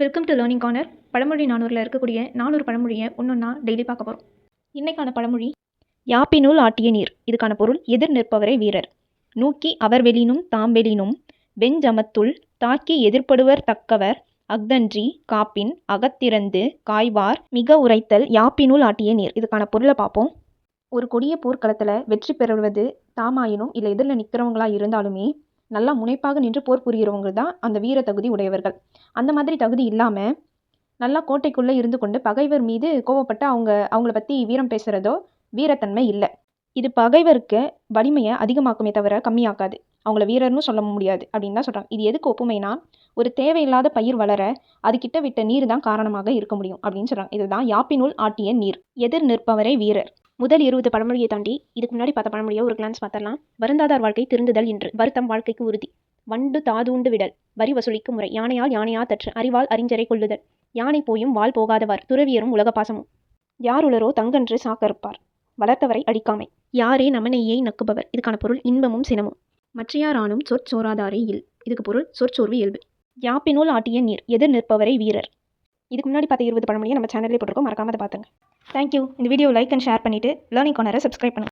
Welcome to learning corner பழமொழி நானூரில் இருக்கக்கூடிய நானூறு பழமொழியை ஒன்றொன்னா டெய்லி பார்க்க போகிறோம் இன்றைக்கான பழமொழி யாப்பினுள் ஆட்டிய நீர். இதுக்கான பொருள் எதிர் நிற்பவரே வீரர். நூக்கி அவர் வெளினும் தாம் வெளினும் வெஞ்சமத்துள் தாக்கி எதிர்ப்படுவர் தக்கவர் அஃதன்றி காப்பின் அகத்திறந்து காய்வார் மிக உரைத்தல் யாப்பினுள் ஆட்டிய நீர். இதுக்கான பொருளை பார்ப்போம். ஒரு கொடிய போர்க்களத்தில் வெற்றி பெறுவது தாமாயினும் இல்லை எதிரில் நிற்கிறவங்களா இருந்தாலுமே நல்லா முனைப்பாக நின்று போர் புரிகிறவங்க தான் அந்த வீர தகுதி உடையவர்கள். அந்த மாதிரி தகுதி இல்லாமல் நல்லா கோட்டைக்குள்ளே இருந்து கொண்டு பகைவர் மீது கோவப்பட்டு அவங்க அவங்கள பற்றி வீரம் பேசுகிறதோ வீரத்தன்மை இல்லை. இது பகைவருக்கு வலிமையை அதிகமாக்குமே தவிர கம்மியாக்காது. அவங்கள வீரர்னு சொல்ல முடியாது அப்படின்னு தான் சொல்கிறாங்க இது எதுக்கு ஒப்புமைனா ஒரு தேவையில்லாத பயிர் வளர அதுக்கிட்ட விட்ட நீர் தான் காரணமாக இருக்க முடியும் அப்படின்னு சொல்கிறாங்க இதுதான் யாப்பினுள் ஆட்டிய நீர். எதிர் நிற்பவரே வீரர். முதல் இருபது பழமொழியை தாண்டி இதுக்கு முன்னாடி பார்த்த பழமொழியை ஒரு கிளான்ஸ் பார்த்தலாம் வருந்தாதார் வாழ்க்கை திருந்துதல் என்று வருத்தம் வாழ்க்கைக்கு உறுதி. வண்டு தாதுண்டு விடல். வரி வசூலிக்கும் முறை. யானையால் யானையா தற்று. அறிவால் அறிஞரை கொள்ளுதல் யானை போயும் வாள் போகாதவர். துறவியரும் உலக பாசமும். யார் உளரோ தங்கன்று சாக்கறுப்பார் வளர்த்தவரை அடிக்காமை. யாரே நமனையை நக்குபவர். இதுக்கான பொருள் இன்பமும் சினமும். மற்றையாரானும் சொற்சோராதாரே இல். இதுக்கு பொருள் சொற்சோர்வு இயல்பு. யாப்பினுள் ஆட்டிய நீர். எதிர் நிற்பவரை வீரர். இதுக்கு முன்னாடி பார்த்த இருபது பழமொழியை நம்ம சேனல்லே போட்டிருக்கோம். மறக்காமல் அதை பார்த்துங்க. தேங்க்யூ இந்த வீடியோ லைக் அண்ட் ஷேர் பண்ணிவிட்டு லேர்னிங் கார்னரை சப்ஸ்கிரைப் பண்ணுங்கள்